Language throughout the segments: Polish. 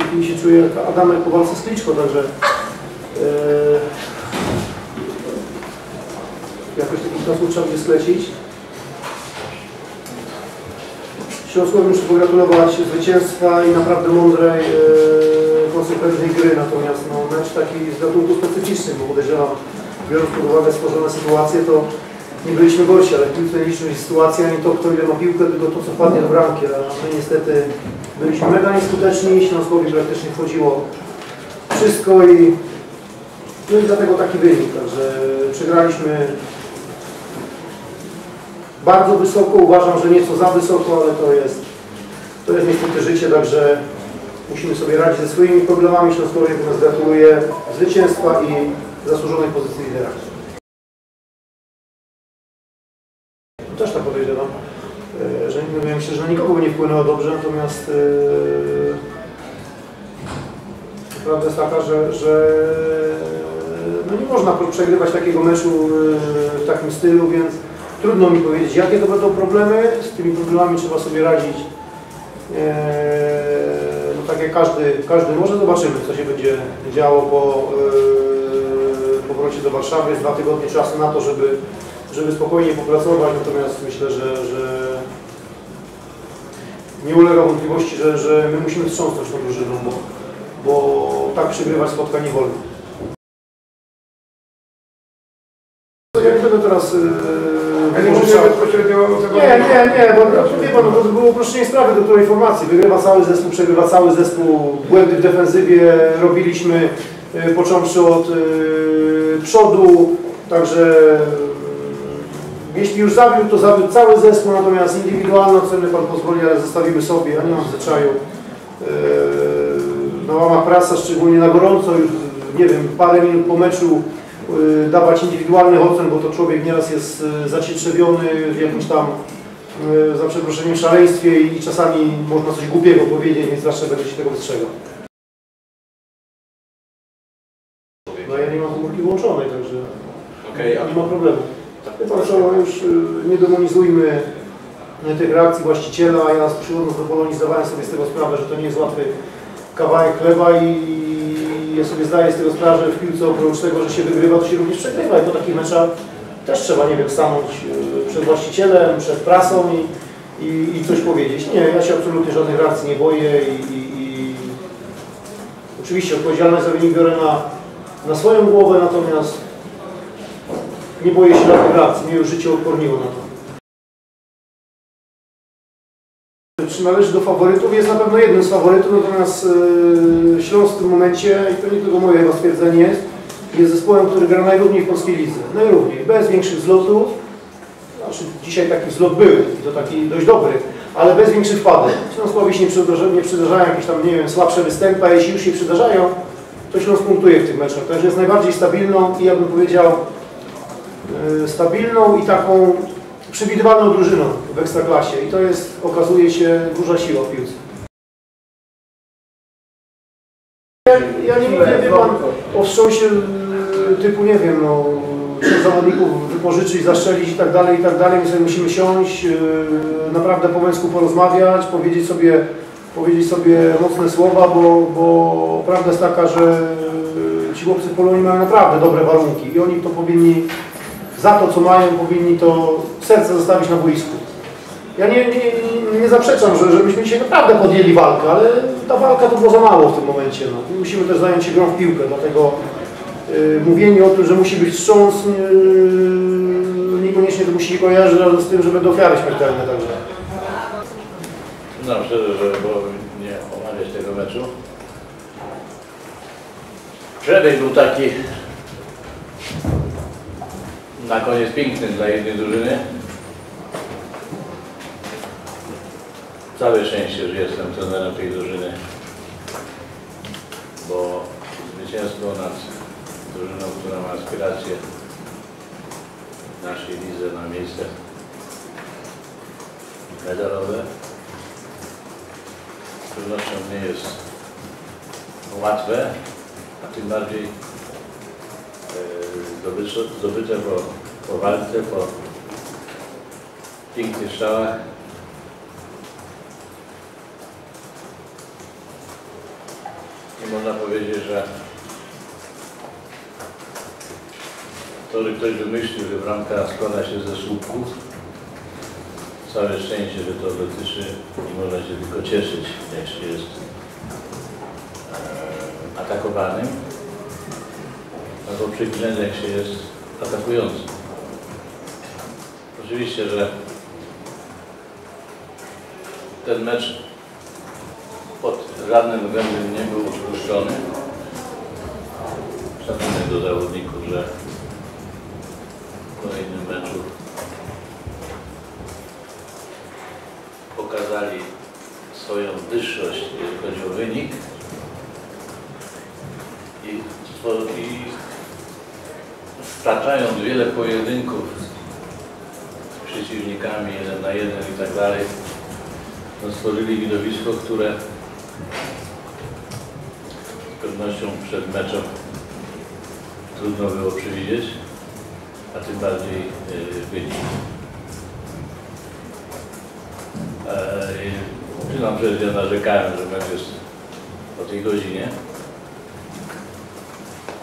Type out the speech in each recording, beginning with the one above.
tej chwili się czuję jak Adamek po walce z Kliczko, także e, jakoś takich czasów trzeba będzie sklecić. Śląskowi muszę pogratulować zwycięstwa i naprawdę mądrej, e, konsekwentnej gry, natomiast no, mecz taki z gatunku specyficzny, bo podejrzewam, biorąc pod uwagę stworzone sytuacje, to nie byliśmy gorsi, ale piłce się sytuacja, nie to kto ile ma piłkę, tylko to co wpadnie do bramki, a my niestety byliśmy mega nieskuteczni, Śląskowi praktycznie wchodziło wszystko i no i dlatego taki wynik, także przegraliśmy bardzo wysoko, uważam, że nieco za wysoko, ale to jest, to jest niestety życie, także musimy sobie radzić ze swoimi problemami. Śląskowi natomiast gratuluję zwycięstwa i zasłużonej pozycji lidera. Też tak podejrzewam, e, że no, myślę, wpłynęło dobrze, natomiast e, prawda jest taka, że, że no nie można przegrywać takiego meczu e, w takim stylu, więc trudno mi powiedzieć, jakie to będą problemy. Z tymi problemami trzeba sobie radzić. No tak jak każdy, każdy może zobaczymy, co się będzie działo po powrocie do Warszawy. Jest dwa tygodnie czasu na to, żeby, żeby spokojnie popracować, natomiast myślę, że, że nie ulega wątpliwości, że, że my musimy wstrząsnąć tą drużyną, bo, bo tak przegrywać spotkań nie wolno. Ja nie będę teraz Ja nie mówię bezpośrednio o tego. nie, nie, nie, bo wie pan, no, to było uproszczenie sprawy do której informacji. Wygrywa cały zespół, przegrywa cały zespół, błędy w defensywie robiliśmy, y, począwszy od y, przodu, także y, jeśli już zawiódł, to zawiódł cały zespół, natomiast indywidualne oceny pan pozwoli, ale zostawimy sobie, ja nie mam zwyczaju na łamach prasa, szczególnie na gorąco, już nie wiem, parę minut po meczu y, dawać indywidualnych ocen, bo to człowiek nieraz jest y, zacietrzewiony w jakimś tam, y, za przeproszeniem, szaleństwie i czasami można coś głupiego powiedzieć, więc zawsze będę się tego wystrzegał. No ja nie mam komórki włączonej, także Okej, a nie ma problemu. Wie pan co, no już y, nie demonizujmy y, tych reakcji właściciela. Ja przychodząc do Polonii zdawałem sobie z tego sprawę, że to nie jest łatwy kawałek chleba i ja sobie zdaję z tego sprawę, że w piłce oprócz tego, że się wygrywa, to się również przegrywa i po takich meczach też trzeba, nie wiem, stanąć y, przed właścicielem, przed prasą i, i, i coś powiedzieć. Nie, ja się absolutnie żadnych reakcji nie boję i, i, i oczywiście odpowiedzialność za wynik biorę na, na swoją głowę, natomiast nie boję się reakcji, mnie już życie odporniło na to. Czy należy do faworytów? Jest na pewno jednym z faworytów, natomiast yy, Śląsk w tym momencie, i to nie tylko moje stwierdzenie jest, jest zespołem, który gra najrówniej w polskiej lidze. Najrówniej, bez większych zlotów. Znaczy, dzisiaj taki zlot był, to taki dość dobry, ale bez większych wpadek. Śląskowi się nie przydarzają, nie przydarzają jakieś tam, nie wiem, słabsze występy, a jeśli już się przydarzają, to Śląsk punktuje w tych meczach. Także jest najbardziej stabilną i ja bym powiedział stabilną i taką przewidywalną drużyną w Ekstraklasie i to jest, okazuje się, duża siła w piłce. Ja, nie mówię, wie pan, o wstrząsie y, typu, nie wiem, no, zawodników wypożyczyć, zaszczelić i tak dalej, i tak dalej. My sobie musimy siąść, y, naprawdę po męsku porozmawiać, powiedzieć sobie, powiedzieć sobie mocne słowa, bo, bo prawda jest taka, że ci chłopcy w Polonii mają naprawdę dobre warunki i oni to powinni za to, co mają, powinni to serce zostawić na boisku. Ja nie, nie, nie, zaprzeczam, że, że myśmy dzisiaj naprawdę podjęli walkę, ale ta walka to było za mało w tym momencie. No. Musimy też zająć się grą w piłkę, dlatego yy, mówienie o tym, że musi być wstrząs, yy, niekoniecznie to musi się kojarzyć z tym, że będą ofiary śmiertelne także. No szczerze, że bo nie omawiać tego meczu. Przebieg był taki na koniec piękny dla jednej drużyny. Całe szczęście, że jestem trenerem tej drużyny, bo zwycięstwo nad drużyną, która ma aspiracje w naszej lidze na miejsce medalowe z pewnością nie jest łatwe, a tym bardziej zdobyte po, po walce, po pięknych strzałach. I można powiedzieć, że to, że ktoś wymyślił, że bramka składa się ze słupków, całe szczęście, że to dotyczy i można się tylko cieszyć, jak się jest e, atakowanym, albo przyklinać, jak się jest atakującym. Oczywiście, że ten mecz pod żadnym względem nie był odpuszczony. Szacunek do zawodników, że w kolejnym meczu pokazali swoją wyższość, jeżeli chodzi o wynik i, i staczając wiele pojedynków z przeciwnikami jeden na jeden i tak dalej, no stworzyli widowisko, które z pewnością przed meczem trudno było przewidzieć, a tym bardziej yy, wynik. Eee, Przyznam, że ja narzekałem, że mecz jest o tej godzinie.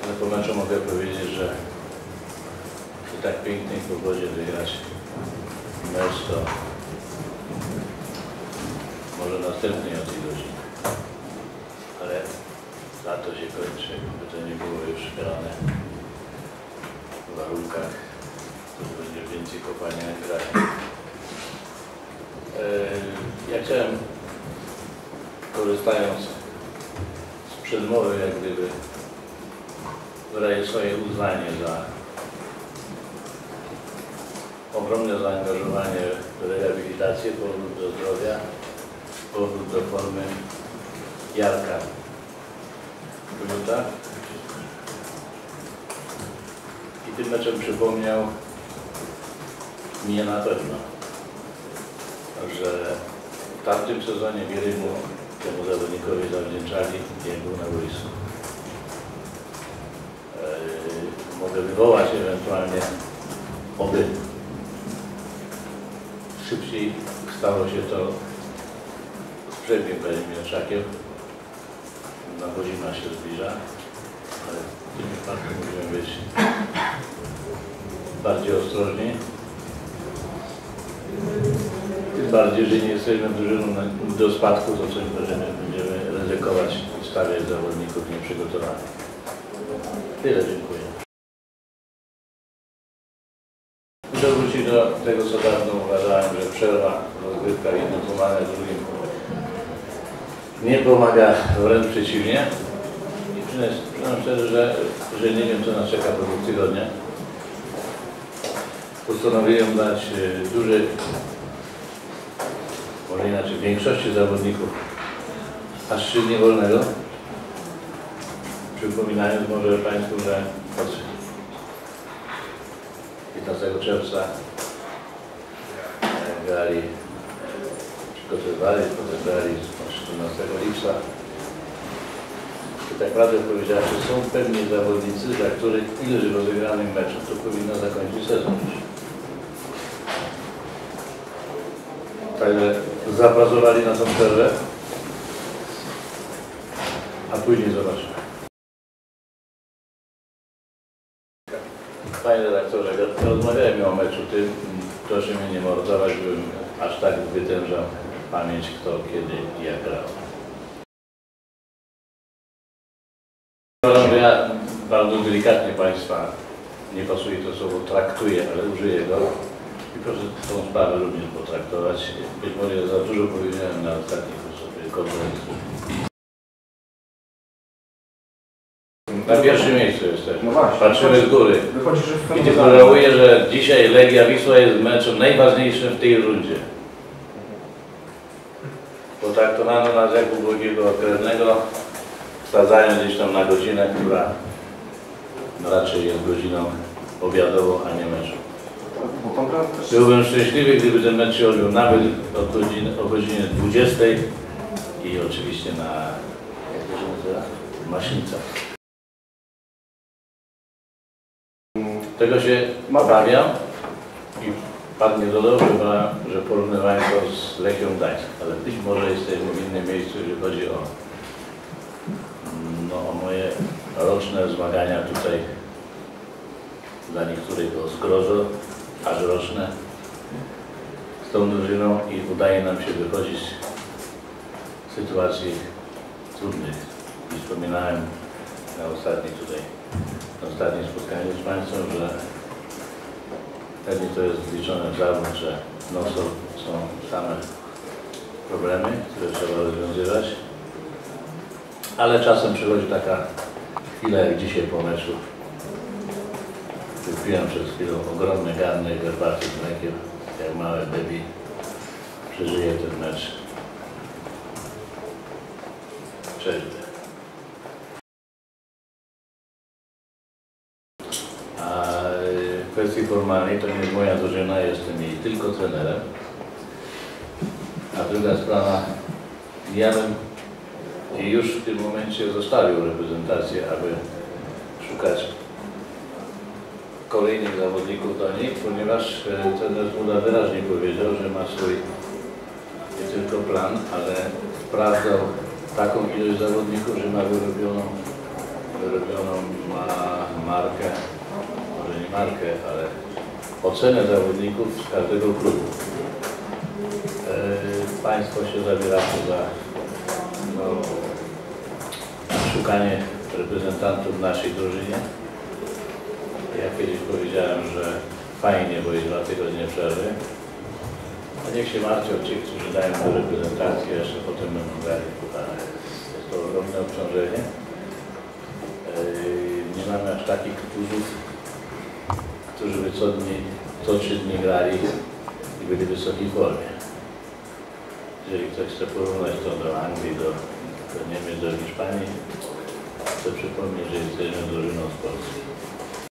Ale po meczu mogę powiedzieć, że przy tak pięknej pogodzie wygrać mecz to może następnej o tej godzinie. Ale lato się kończy, by to nie było już grane w warunkach, to będzie więcej kopania jak grania. Eee, Ja chciałem, korzystając z przedmowy, jak gdyby wyrazić swoje uznanie za ogromne zaangażowanie w rehabilitację, powrót do zdrowia, powrót do formy Jarka Kruta. I tym meczem przypomniał mnie na pewno, że w tamtym sezonie wiele mu temu zawodnikowi zawdzięczali, jak był na boisku. Eee, Mogę wywołać ewentualnie, oby szybciej stało się to z brzegiem Kazimierzakiem. Na godzina się zbliża, ale w tym wypadku musimy być bardziej ostrożni. Tym bardziej, że nie jesteśmy drużyną do spadku, to coś będziemy, będziemy ryzykować i stawiać zawodników nieprzygotowanych. Tyle, dziękuję. Do tego, co dawno uważałem, że przerwa, rozgrywka jednym pomaga drugim. Nie pomaga, wręcz przeciwnie. I przyznam, szczerze, że, że nie wiem, co nas czeka po dwóch tygodniach. Postanowiłem dać y, duży, może inaczej, większości zawodników aż trzy dni wolnego. Przypominając może Państwu, że 15 czerwca grali, przygotowywali, potem grali od 14 lipca. I tak naprawdę powiedziawszy, są pewni zawodnicy, dla których ileś rozegranych meczów to powinno zakończyć sezon. Także zapracowali na tą przerwę, a później zobaczymy. Proszę mnie nie mordować, bym aż tak wytężał pamięć, kto, kiedy i jak grał. Ja bardzo delikatnie Państwa, nie pasuje to słowo, traktuję, ale użyję go. I proszę tą sprawę również potraktować. Być może za dużo powiedziałem na ostatniej konferencji. Na pierwszym miejscu jesteśmy. No właśnie. Patrzymy z góry. Wychodzi, że I tylko żałuję, że dzisiaj Legia Wisła jest meczem najważniejszym w tej rundzie. Potraktowano nas jak ubogiego krewnego, wsadzając gdzieś tam na godzinę, która raczej jest godziną obiadową, a nie meczu. Też... Byłbym szczęśliwy, gdyby ten mecz się odbył nawet od godziny, o godzinie 20 i oczywiście na, jak to się nazywa. Tego się obawiam i padnie do dobrze, bo- że porównywałem to z Lechią Gdańsk, ale być może jesteśmy w innym miejscu, jeżeli chodzi o no, o moje roczne zmagania tutaj. Dla niektórych to zgrozo, aż roczne z tą drużyną i udaje nam się wychodzić z sytuacji trudnych. I wspominałem na ostatnim tutaj, na ostatnim spotkaniu z Państwem, że pewnie to jest wliczone w zawód, że no są, są same problemy, które trzeba rozwiązywać. Ale czasem przychodzi taka chwila jak dzisiaj po meczu. Wypiłem przed chwilą ogromny garnek herbaty z mlekiem, jak małe baby przeżyje ten mecz. Przeżyte. Formalnej to nie jest moja drużyna, jestem jej tylko trenerem. A druga sprawa, ja bym już w tym momencie zostawił reprezentację, aby szukać kolejnych zawodników do nich, ponieważ e, trener Buda wyraźnie powiedział, że ma swój nie tylko plan, ale sprawdzał taką ilość zawodników, że ma wyrobioną, wyrobioną ma markę, może nie markę, ale ocenę zawodników z każdego klubu. E, Państwo się zabieracie za no, szukanie reprezentantów w naszej drużynie. Ja kiedyś powiedziałem, że fajnie, bo jest dwa tygodnie przerwy. A niech się martwią ci, którzy dają do reprezentacji, jeszcze potem będą grali w. Jest to ogromne obciążenie. Yy, Nie mamy aż takich klubów, którzy by co, dni, co trzy dni grali i byli w wysokiej formie. Jeżeli ktoś chce porównać to do Anglii, do, do Niemiec, do Hiszpanii, to przypomnę, że jesteśmy drużyną z Polski.